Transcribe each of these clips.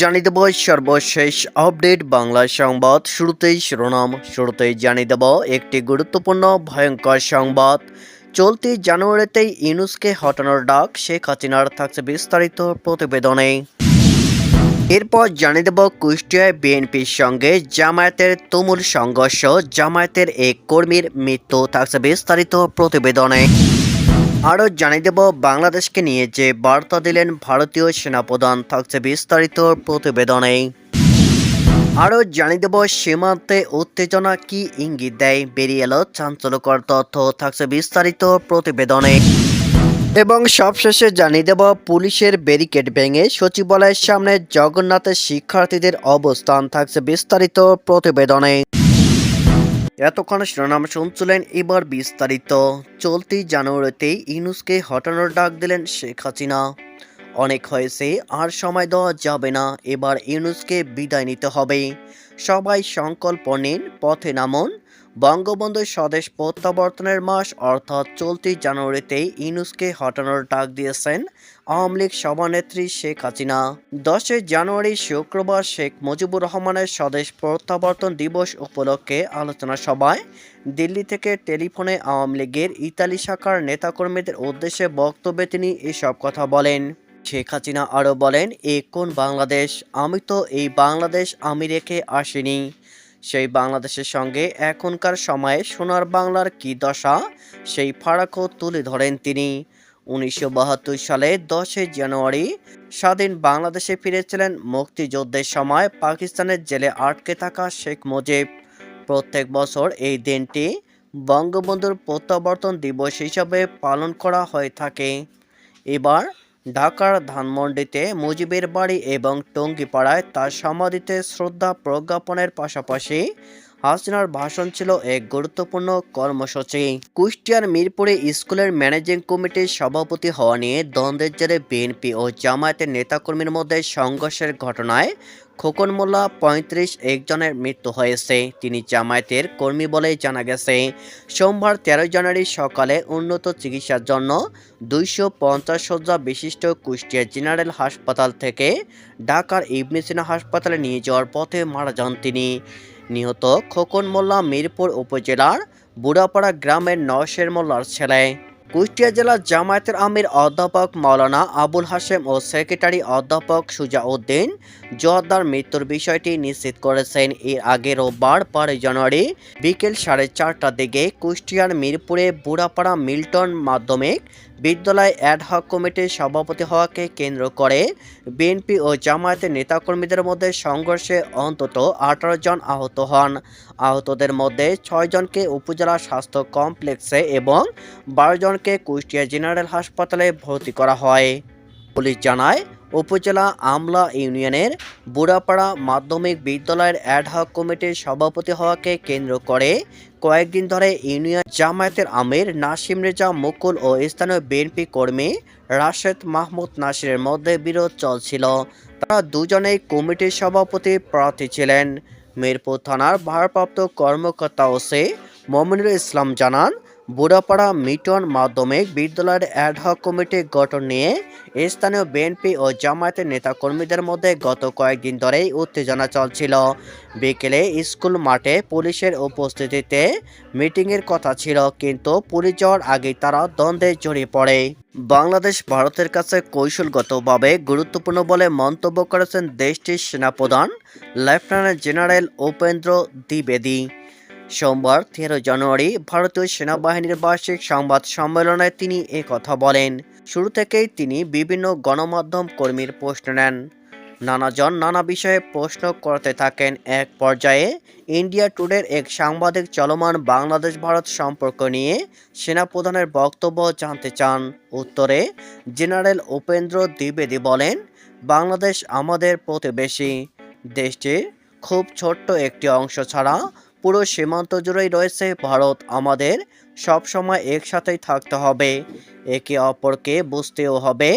জানিয়ে দেব সর্বশেষ আপডেট বাংলা সংবাদ। শুরুতেই শিরোনাম, শুরুতেই জানিয়ে দেব একটি গুরুত্বপূর্ণ, ভয়ঙ্কর সংবাদ। চলতি জানুয়ারিতেই ইউনুসকে হটানোর ডাক, শেখ হাসিনার থাকছে বিস্তারিত প্রতিবেদনে। এরপর জানিয়ে দেব কুষ্টিয়ায় বিএনপির সঙ্গে জামায়াতের তুমুল সংঘর্ষ। জামায়াতের এক কর্মীর মৃত্যু থাকছে বিস্তারিত প্রতিবেদনে। আরও জানিয়ে দেব, বাংলাদেশকে নিয়ে যে বার্তা দিলেন ভারতীয় সেনাপ্রধান থাকছে বিস্তারিত প্রতিবেদনে। আরও জানিয়ে দেব, সীমান্তে উত্তেজনা কি ইঙ্গিত দেয়? বেরিয়ে এলো চাঞ্চল্যকর তথ্য, থাকছে বিস্তারিত প্রতিবেদনে। এবং সবশেষে জানিয়ে দেব, পুলিশের ব্যারিকেড ভেঙে সচিবালয়ের সামনে জগন্নাথের শিক্ষার্থীদের অবস্থান, থাকছে বিস্তারিত প্রতিবেদনে। এতক্ষণ শিরোনাম শুনছিলেন এবার বিস্তারিত। চলতি জানুয়ারিতেই ইউনুসকে হটানোর ডাক দিলেন শেখ হাসিনা। অনেক হয়েছে, আর সময় দেওয়া যাবে না। এবার ইউনুসকে বিদায় নিতে হবে। সবাই সংকল্প নিন, পথে নামুন বঙ্গবন্ধু স্বদেশ প্রত্যাবর্তনের মাস, অর্থাৎ চলতি জানুয়ারিতেই ইউনুসকে হটানোর ডাক দিয়েছেন আওয়ামী লীগ সভানেত্রী শেখ হাসিনা। দশই জানুয়ারি শুক্রবার শেখ মুজিবুর রহমানের স্বদেশ প্রত্যাবর্তন দিবস উপলক্ষে আলোচনা সভায় দিল্লি থেকে টেলিফোনে আওয়ামী লীগের ইতালি শাখার নেতাকর্মীদের উদ্দেশ্যে বক্তব্যে তিনি এসব কথা বলেন। শেখ হাসিনা আরও বলেন, এ কোন বাংলাদেশ? আমি তো এই বাংলাদেশ আমি রেখে আসিনি। সেই বাংলাদেশের সঙ্গে এখনকার সময়ে সোনার বাংলার কি দশা, সেই ফারাকও তুলে ধরেন তিনি। উনিশশো বাহাত্তর সালে দশই জানুয়ারি স্বাধীন বাংলাদেশে ফিরেছিলেন মুক্তিযুদ্ধের সময় পাকিস্তানের জেলে আটকে থাকা শেখ মুজিব। প্রত্যেক বছর এই দিনটি বঙ্গবন্ধুর প্রত্যাবর্তন দিবস হিসাবে পালন করা হয়ে থাকে। এবার ঢাকার ধানমন্ডিতে মুজিবের বাড়ি এবং টঙ্গিপাড়ায় তার সমাধিতে শ্রদ্ধা প্রজ্ঞাপনের পাশাপাশি হাসিনার ভাষণ ছিল এক গুরুত্বপূর্ণ কর্মসূচি। কুষ্টিয়ার মিরপুরে স্কুলের ম্যানেজিং কমিটির সভাপতি হওয়া নিয়ে দ্বন্দ্বের জেরে বিএনপি ও জামায়াতের নেতাকর্মীর মধ্যে সংঘর্ষের ঘটনায় খোকন মোল্লা পঁয়ত্রিশ একজনের মৃত্যু হয়েছে। তিনি জামায়াতের কর্মী বলে জানা গেছে। সোমবার তেরো জানুয়ারি সকালে উন্নত চিকিৎসার জন্য দুইশো পঞ্চাশ শয্যা বিশিষ্ট কুষ্টিয়া জেনারেল হাসপাতাল থেকে ঢাকার ইবনে সিনা হাসপাতালে নিয়ে যাওয়ার পথে মারা যান তিনি। নিহত খোকন মোল্লা মিরপুর উপজেলার বুড়াপাড়া গ্রামের নশের মোল্লার ছেলে। কুষ্টিয়া জেলার জামায়াতের আমির অধ্যাপক মাওলানা আবুল হাশেম ও সেক্রেটারি অধ্যাপক সুজাউদ্দিন জোয়াদ্দার মৃত্যুর বিষয়টি নিশ্চিত করেছেন। এর আগে রোববার বারোই জানুয়ারি বিকেল সাড়ে চারটার দিকে কুষ্টিয়ার মিরপুরে বুড়াপাড়া মিল্টন মাধ্যমিক বিদ্যালয় অ্যাডহক কমিটির সভাপতি হওয়াকে কেন্দ্র করে বিএনপি ও জামায়াতের নেতাকর্মীদের মধ্যে সংঘর্ষে অন্তত আঠারো জন আহত হন। আহতদের মধ্যে ছয়জনকে উপজেলা স্বাস্থ্য কমপ্লেক্সে এবং বারো জনকে কুষ্টিয়া জেনারেল হাসপাতালে ভর্তি করা হয়। পুলিশ জানায় উপজেলা আমলা ইউনিয়নের বুড়াপাড়া মাধ্যমিক বিদ্যালয়ের অ্যাডহক কমিটির সভাপতি হওয়াকে কেন্দ্র করে কয়েকদিন ধরে ইউনিয়ন জামায়াতের আমির নাসিম রেজা, মুকুল ও স্থানীয় বিএনপি কর্মী রাশেদ মাহমুদ নাসিরের মধ্যে বিরোধ চলছিল। তারা দুজনেই কমিটির সভাপতি প্রার্থী ছিলেন। মিরপুর থানার ভারপ্রাপ্ত কর্মকর্তা ওসে মমিনুল ইসলাম জানান বুড়াপাড়া মিটন মাধ্যমিক বিদ্যালয়ের অ্যাডহক কমিটি গঠন নিয়ে স্থানীয় বিএনপি ও জামায়াতের নেতাকর্মীদের মধ্যে গত কয়েকদিন ধরেই উত্তেজনা চলছিল। বিকেলে স্কুল মাঠে পুলিশের উপস্থিতিতে মিটিংয়ের কথা ছিল, কিন্তু পুলিশ যাওয়ার আগেই তারা দ্বন্দ্বে জড়িয়ে পড়ে। বাংলাদেশ ভারতের কাছে কৌশলগতভাবে গুরুত্বপূর্ণ বলে মন্তব্য করেছেন দেশটির সেনাপ্রধান লেফটেন্যান্ট জেনারেল উপেন্দ্র দ্বিবেদী। সোমবার, তেরো জানুয়ারি, ভারতীয় সেনাবাহিনীর বার্ষিক সংবাদ সম্মেলনে তিনি কথা বলেন। শুরু থেকেই তিনি বিভিন্ন গণমাধ্যম কর্মীর প্রশ্ন নেন। নানাজন নানা বিষয়ে প্রশ্ন করতে থাকেন। এক পর্যায়ে ইন্ডিয়া টুডের এক সাংবাদিক চলমান বাংলাদেশ ভারত সম্পর্ক নিয়ে সেনাপ্রধানের বক্তব্য জানতে চান। উত্তরে, জেনারেল উপেন্দ্র দ্বিবেদী বলেন, বাংলাদেশ আমাদের প্রতিবেশী। দেশটির খুব ছোট্ট একটি অংশ ছাড়া পুরো সীমান্ত জুড়েই রয়েছে ভারত। আমাদের সব সময় একসাথেই থাকতে হবে। একে অপরকে বুঝতেও হবে।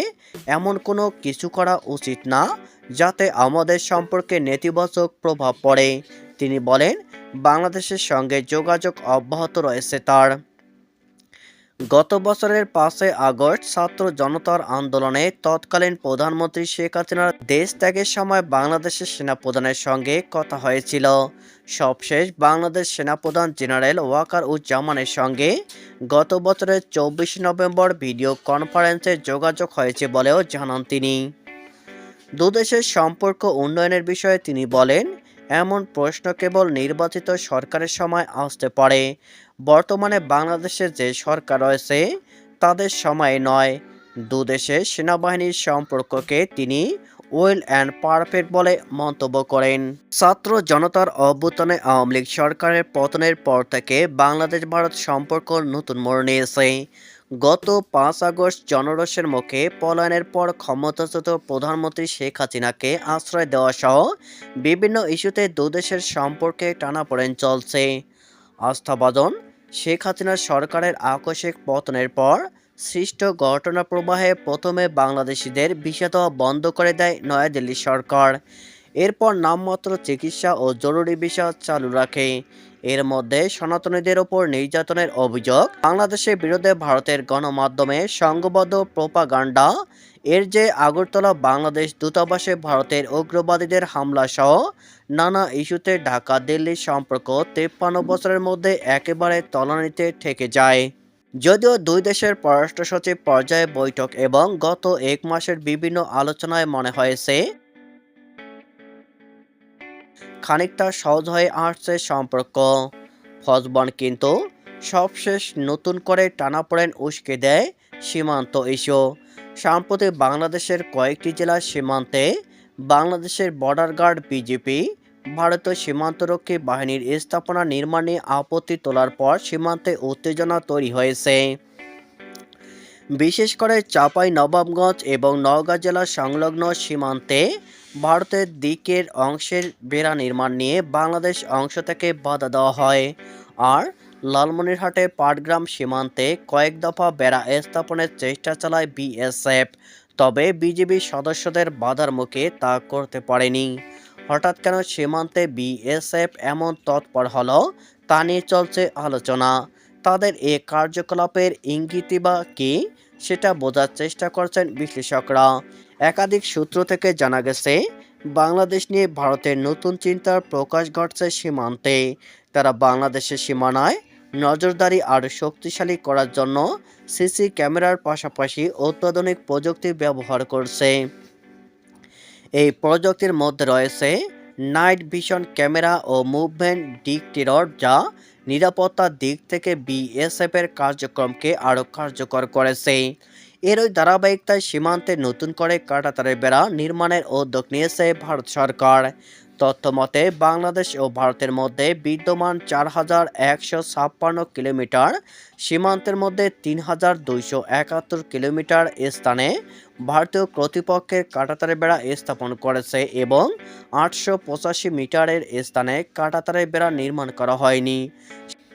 এমন কোনো কিছু করা উচিত না, যাতে আমাদের সম্পর্কে নেতিবাচক প্রভাব পড়ে। তিনি বলেন, বাংলাদেশের সঙ্গে যোগাযোগ অব্যাহত রয়েছে তার। গত বছরের পাঁচই আগস্ট ছাত্র জনতার আন্দোলনে তৎকালীন প্রধানমন্ত্রী শেখ হাসিনার দেশ ত্যাগের সময় বাংলাদেশের সেনাপ্রধানের সঙ্গে কথা হয়েছিল। সবশেষ বাংলাদেশ সেনাপ্রধান জেনারেল ওয়াকার উজ্জামানের সঙ্গে গত বছরের চব্বিশে নভেম্বর ভিডিও কনফারেন্সে যোগাযোগ হয়েছে বলেও জানান তিনি। দুদেশের সম্পর্ক উন্নয়নের বিষয়ে তিনি বলেন এমন প্রশ্ন কেবল নির্বাচিত সরকারের সময় আসতে পারে। বর্তমানে বাংলাদেশে যে সরকার রয়েছে, তাদের সময় নয়। দুদেশের সেনাবাহিনীর সম্পর্ককে তিনি ওয়েল অ্যান্ড পারফেক্ট বলে মন্তব্য করেন। ছাত্র জনতার অভ্যুত্থানে আওয়ামী লীগ সরকারের পতনের পর থেকে বাংলাদেশ ভারত সম্পর্ক নতুন মোড় নিয়েছে। গত পাঁচ আগস্ট জনরসের মুখে পলায়নের পর ক্ষমতাচ্যুত প্রধানমন্ত্রী শেখ হাসিনাকে আশ্রয় দেওয়া সহ বিভিন্ন ইস্যুতে দুদেশের সম্পর্কে টানাপোড়েন চলছে। আস্থাভাজন, শেখ হাসিনার সরকারের আকস্মিক পতনের পর সৃষ্ট ঘটনা প্রবাহে প্রথমে বাংলাদেশিদের ভিসা দেওয়া বন্ধ করে দেয় নয়াদিল্লি সরকার। এরপর নামমাত্র চিকিৎসা ও জরুরি ভিসা চালু রাখে। এর মধ্যে সনাতনীদের ওপর নির্যাতনের অভিযোগ, বাংলাদেশের বিরুদ্ধে ভারতের গণমাধ্যমে সংঘবদ্ধ প্রোপাগান্ডা, এর যে আগরতলা বাংলাদেশ দূতাবাসে ভারতের উগ্রবাদীদের হামলা সহ নানা ইস্যুতে ঢাকা, দিল্লির সম্পর্ক তেপ্পান্ন বছরের মধ্যে একেবারে তলানিতে ঠেকে যায়। যদিও দুই দেশের পররাষ্ট্র সচিব পর্যায়ে বৈঠক এবং গত এক মাসের বিভিন্ন আলোচনায় মনে হয়েছে খানিকটা সহজ হয়ে আসছে সম্পর্ক। ফজবন কিন্তু সবশেষ নতুন করে টানাপোড়েন উস্কে দেয় সীমান্ত ইস্যু। সাম্প্রতিক বাংলাদেশের কয়েকটি জেলার সীমান্তে বাংলাদেশের বর্ডার গার্ড বিজেপি ভারতীয় সীমান্তরক্ষী বাহিনীর স্থাপনা নির্মাণে আপত্তি তোলার পর সীমান্তে উত্তেজনা তৈরি হয়েছে। বিশেষ করে চাপাই নবাবগঞ্জ এবং নওগাঁ জেলার সংলগ্ন সীমান্তে ভারতের দিকের অংশের বেড়া নির্মাণ নিয়ে বাংলাদেশ অংশ থেকে বাধা দেওয়া হয়। আর লালমনিরহাটে পাটগ্রাম সীমান্তে কয়েক দফা বেড়া স্থাপনের চেষ্টা চালায় বিএসএফ, তবে বিজেপি সদস্যদের বাধার মুখে তা করতে পারেনি। হঠাৎ কেন সীমান্তে বিএসএফ এমন তৎপর হলো, তা নিয়ে চলছে আলোচনা। তাদের এ কার্যকলাপের ইঙ্গিতই বা কী, সেটা বোঝার চেষ্টা করছেন বিশ্লেষকরা। একাধিক সূত্র থেকে জানা গেছে, বাংলাদেশ নিয়ে ভারতের নতুন চিন্তার প্রকাশ ঘটছে সীমান্তে। তারা বাংলাদেশের সীমানায় নজরদারি আরও শক্তিশালী করার জন্য সিসি ক্যামেরার পাশাপাশি অত্যাধুনিক প্রযুক্তি ব্যবহার করছে। এই প্রযুক্তির মধ্যে রয়েছে নাইট ভিশন ক্যামেরা ও মুভমেন্ট ডিকটিরর যা নিরাপত্তার দিক থেকে বিএসএফ এর কার্যক্রমকে আরও কার্যকর করেছে। এরই ধারাবাহিকতায় সীমান্তে নতুন করে কাঁটাতারের বেড়া নির্মাণের উদ্যোগ নিয়েছে ভারত সরকার। তথ্য মতে বাংলাদেশ ও ভারতের মধ্যে বিদ্যমান চার হাজার একশো ছাপ্পান্ন কিলোমিটার, সীমান্তের মধ্যে তিন হাজার দুইশো একাত্তর কিলোমিটার স্থানে ভারতীয় কর্তৃপক্ষের কাঁটাতারের বেড়া স্থাপন করেছে এবং আটশো পঁচাশি মিটারের স্থানে কাঁটাতারের বেড়া নির্মাণ করা হয়নি।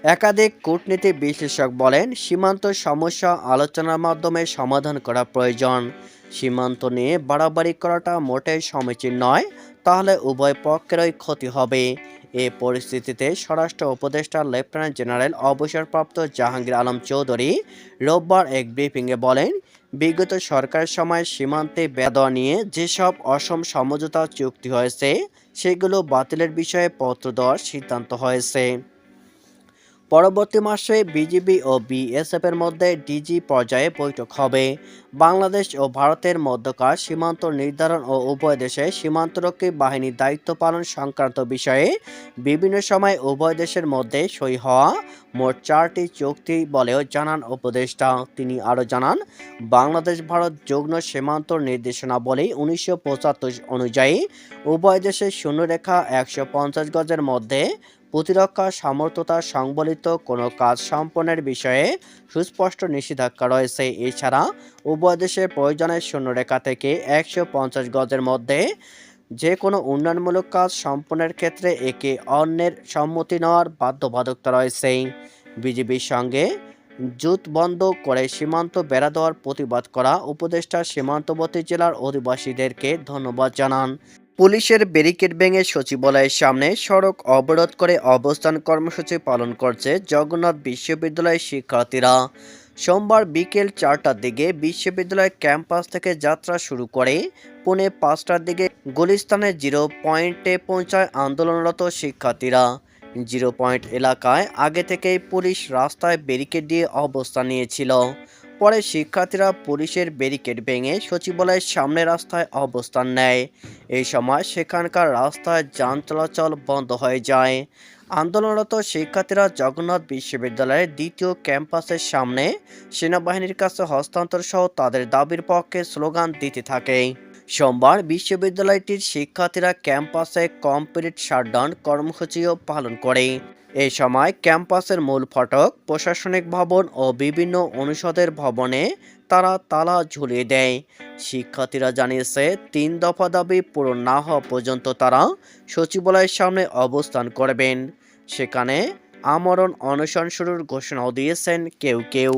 একাধিক কূটনীতি বিশ্লেষক বলেন, সীমান্ত সমস্যা আলোচনার মাধ্যমে সমাধান করা প্রয়োজন। সীমান্ত নিয়ে বাড়াবাড়ি করাটা মোটেই সমীচীন নয়, তাহলে উভয় পক্ষেরই ক্ষতি হবে। এ পরিস্থিতিতে স্বরাষ্ট্র উপদেষ্টা লেফটেন্যান্ট জেনারেল অবসরপ্রাপ্ত জাহাঙ্গীর আলম চৌধুরী রোববার এক ব্রিফিংয়ে বলেন, বিগত সরকারের সময় সীমান্তে বেদা নিয়ে যেসব অসম সমঝোতা চুক্তি হয়েছে, সেগুলো বাতিলের বিষয়ে পত্র দেওয়ার সিদ্ধান্ত হয়েছে। পরবর্তী মাসে বিজিবি ও বিএসএফ এর মধ্যে ডিজি পর্যায়ে বৈঠক হবে। বাংলাদেশ ও ভারতের মধ্যকার সীমান্ত নির্ধারণ ও উভয় দেশে সীমান্তরক্ষী বাহিনীর দায়িত্ব পালন সংক্রান্ত বিষয়ে বিভিন্ন সময় উভয় দেশের মধ্যে সই হওয়া মোট চারটি চুক্তি বলেও জানান উপদেষ্টা। তিনি আরও জানান, বাংলাদেশ ভারত যুগ্ম সীমান্ত নির্দেশনা নির্দেশনাবলী উনিশশো অনুযায়ী উভয় দেশের শূন্যরেখা একশো পঞ্চাশ গজের মধ্যে প্রতিরক্ষা সামর্থ্যতা সংবলিত কোনো কাজ সম্পন্নের বিষয়ে সুস্পষ্ট নিষেধাজ্ঞা রয়েছে। এছাড়া উভয় দেশের প্রয়োজনের শূন্যরেখা থেকে একশো পঞ্চাশ গজের মধ্যে যে কোনো উন্নয়নমূলক কাজ সম্পন্নের ক্ষেত্রে একে অন্যের সম্মতি নেওয়ার বাধ্যবাধকতা রয়েছে। বিজেপির সঙ্গে জুট বন্ধ করে সীমান্ত বেড়া দেওয়ার প্রতিবাদ করা উপদেষ্টা সীমান্তবর্তী জেলার অধিবাসীদেরকে ধন্যবাদ জানান। পুলিশের ব্যারিকেড ভেঙে সচিবালয়ের সামনে সড়ক অবরোধ করে অবস্থান কর্মসূচি পালন করছে জগন্নাথ বিশ্ববিদ্যালয়ের শিক্ষার্থীরা। সোমবার বিকেল চারটার দিকে বিশ্ববিদ্যালয় ক্যাম্পাস থেকে যাত্রা শুরু করে পুনে পাঁচটার দিকে গুলিস্তানের জিরো পয়েন্টে পৌঁছায় আন্দোলনরত শিক্ষার্থীরা। জিরো পয়েন্ট এলাকায় আগে থেকেই পুলিশ রাস্তায় ব্যারিকেড দিয়ে অবস্থান নিয়েছিল। পরে শিক্ষার্থীরা পুলিশের ব্যারিকেড ভেঙে সচিবালয়ের সামনে রাস্তায় অবস্থান নেয়। এই সময় সেখানকার রাস্তায় যান চলাচল বন্ধ হয়ে যায়। আন্দোলনরত শিক্ষার্থীরা জগন্নাথ বিশ্ববিদ্যালয়ের দ্বিতীয় ক্যাম্পাসের সামনে সেনাবাহিনীর কাছে হস্তান্তর সহ তাদের দাবির পক্ষে স্লোগান দিতে থাকে। সোমবার বিশ্ববিদ্যালয়টির শিক্ষার্থীরা ক্যাম্পাসে কমপ্লিট শাটডাউন কর্মসূচিও পালন করে। এই সময় ক্যাম্পাসের মূল ফটক, প্রশাসনিক ভবন ও বিভিন্ন অনুষদের ভবনে তারা তালা ঝুলিয়ে দেয়। শিক্ষার্থীরা জানিয়েছে, তিন দফা দাবি পূরণ না হওয়া পর্যন্ত তারা সচিবালয়ের সামনে অবস্থান করবেন। সেখানে আমরণ অনশন শুরুর ঘোষণাও দিয়েছেন কেউ কেউ।